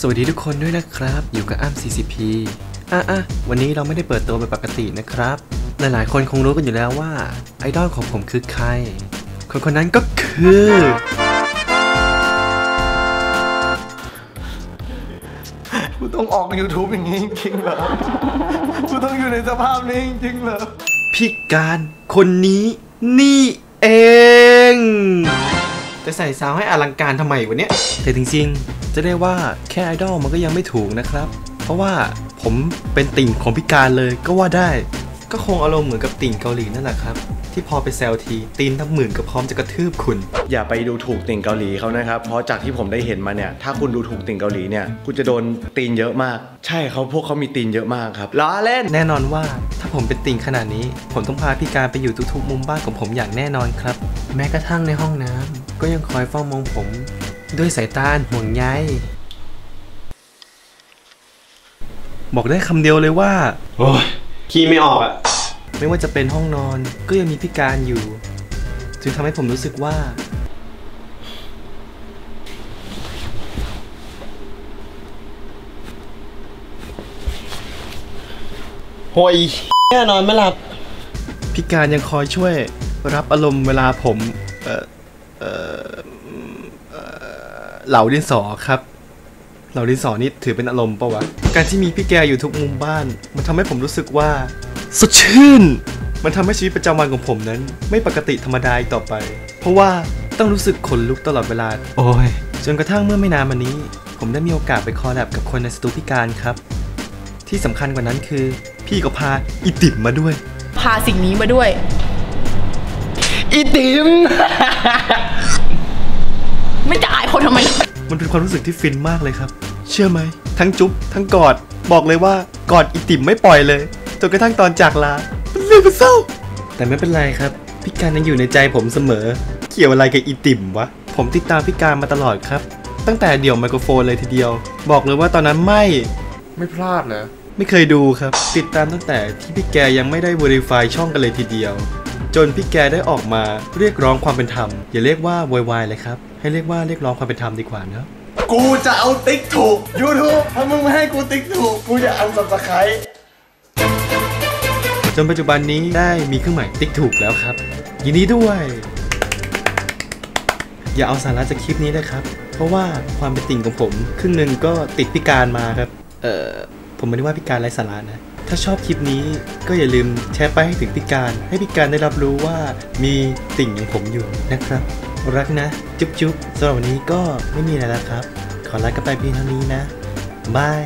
สวัสดีทุกคนด้วยนะครับ อยู่กับอ้ำ CCP อะอะวันนี้เราไม่ได้เปิดตัวแบบปกตินะครับ หลายๆ คนคงรู้กันอยู่แล้วว่า ไอดอลของผมคือใคร คนคนนั้นก็คือ กูต้องออก YouTube อย่างนี้จริงๆเหรอ กูต้องอยู่ในสภาพนี้จริงๆเหรอ พี่การคนนี้นี่เอง จะใส่ซาวให้อลังการทำไมวะเนี่ยแต่จริงๆ จะได้ว่าแค่ไอดอลมันก็ยังไม่ถูกนะครับ เพราะว่าผมเป็นติ่งของพี่การเลยก็ว่าได้ ก็คงอารมณ์เหมือนกับติ่งเกาหลีนั่นแหละครับ ที่พอไปแซวทีตีนทั้งหมื่นก็พร้อมจะกระทืบคุณ อย่าไปดูถูกติ่งเกาหลีเขานะครับ เพราะจากที่ผมได้เห็นมาเนี่ย ถ้าคุณดูถูกติ่งเกาหลีเนี่ยคุณจะโดนตีนเยอะมาก ใช่เขาพวกเขามีตีนเยอะมากครับล้อเล่น แน่นอนว่าถ้าผมเป็นติ่งขนาดนี้ ผมต้องพาพี่การไปอยู่ทุกๆมุมบ้านของผมอย่างแน่นอนครับ แม้กระทั่งในห้องน้ำ ก็ยังคอยเฝ้ามองผม ด้วยสายตาอันห่วงใยบอกได้คำเดียวเลยว่า โอ้ยขี้ไม่ออกอะไม่ว่าจะเป็นห้องนอนก็ยังมีพี่การอยู่ จึงทำให้ผมรู้สึกว่า โหยแน่นอนไม่หลับพี่การยังคอยช่วยรับอารมณ์เวลาผม เอ่อเอ่อเอ่อ เหล่าดินสอครับ เหล่าดินสอนี่ถือเป็นอารมณ์ปะวะ การที่มีพี่แกอยู่ทุกมุมบ้าน มันทำให้ผมรู้สึกว่า สดชื่น มันทำให้ชีวิตประจำวันของผมนั้น ไม่ปกติธรรมดาอีกต่อไป เพราะว่าต้องรู้สึกขนลุกตลอดเวลา โอ้ย จนกระทั่งเมื่อไม่นานมานี้ ผมได้มีโอกาสไปคอลแลบกับคนในสตูพิการครับ ที่สำคัญกว่านั้นคือ พี่ก็พาอิติมมาด้วย พาสิ่งนี้มาด้วยอีติม ไม่จะอายคนทำไมล่ะมันเป็นความรู้สึกที่ฟินมากเลยครับ เชื่อไหม ทั้งจุ๊บทั้งกอด บอกเลยว่ากอดอิติมไม่ปล่อยเลยจนกระทั่งตอนจากลาเป็นเรื่องเศร้า แต่ไม่เป็นไรครับ พี่การยังอยู่ในใจผมเสมอ เกี่ยวอะไรกับอิติมวะ ผมติดตามพี่การมาตลอดครับ ตั้งแต่เดี่ยวไมโครโฟนเลยทีเดียว บอกเลยว่าตอนนั้นไม่ ไม่พลาดเหรอ ไม่เคยดูครับ ติดตามตั้งแต่ที่พี่แกยังไม่ได้ Verify ช่องกันเลยทีเดียว จนพี่แกได้ออกมาเรียกร้องความเป็นธรรม อย่าเรียกว่าโวยวายเลยครับ ให้เรียกว่าเรียกร้องความเป็นธรรมดีกว่านะกูจะเอาติ๊กถูก YouTube ถ้ามึงไม่ให้กูติ๊กถูก กูจะอันสับสไครจนปัจจุบันนี้ได้มีเครื่องหมายติ๊กถูกแล้วครับ ยินดีด้วย อย่าเอาสาระจากคลิปนี้นะครับ เพราะว่าความเป็นติ่งของผม ครึ่งหนึ่งก็ติดพิการมาครับ เอ่อผมไม่ได้ว่าพิการไร้สาระนะ ถ้าชอบคลิปนี้ก็อย่าลืมแชร์ไปให้ถึงพิการ ให้พิการได้รับรู้ว่ามีติ่งอย่างผมอยู่นะครับ รักนะ จุ๊บจุ๊บสำหรับวันนี้ก็ไม่มีอะไรแล้วครับ ขอลากันไปเพียงเท่านี้นะบาย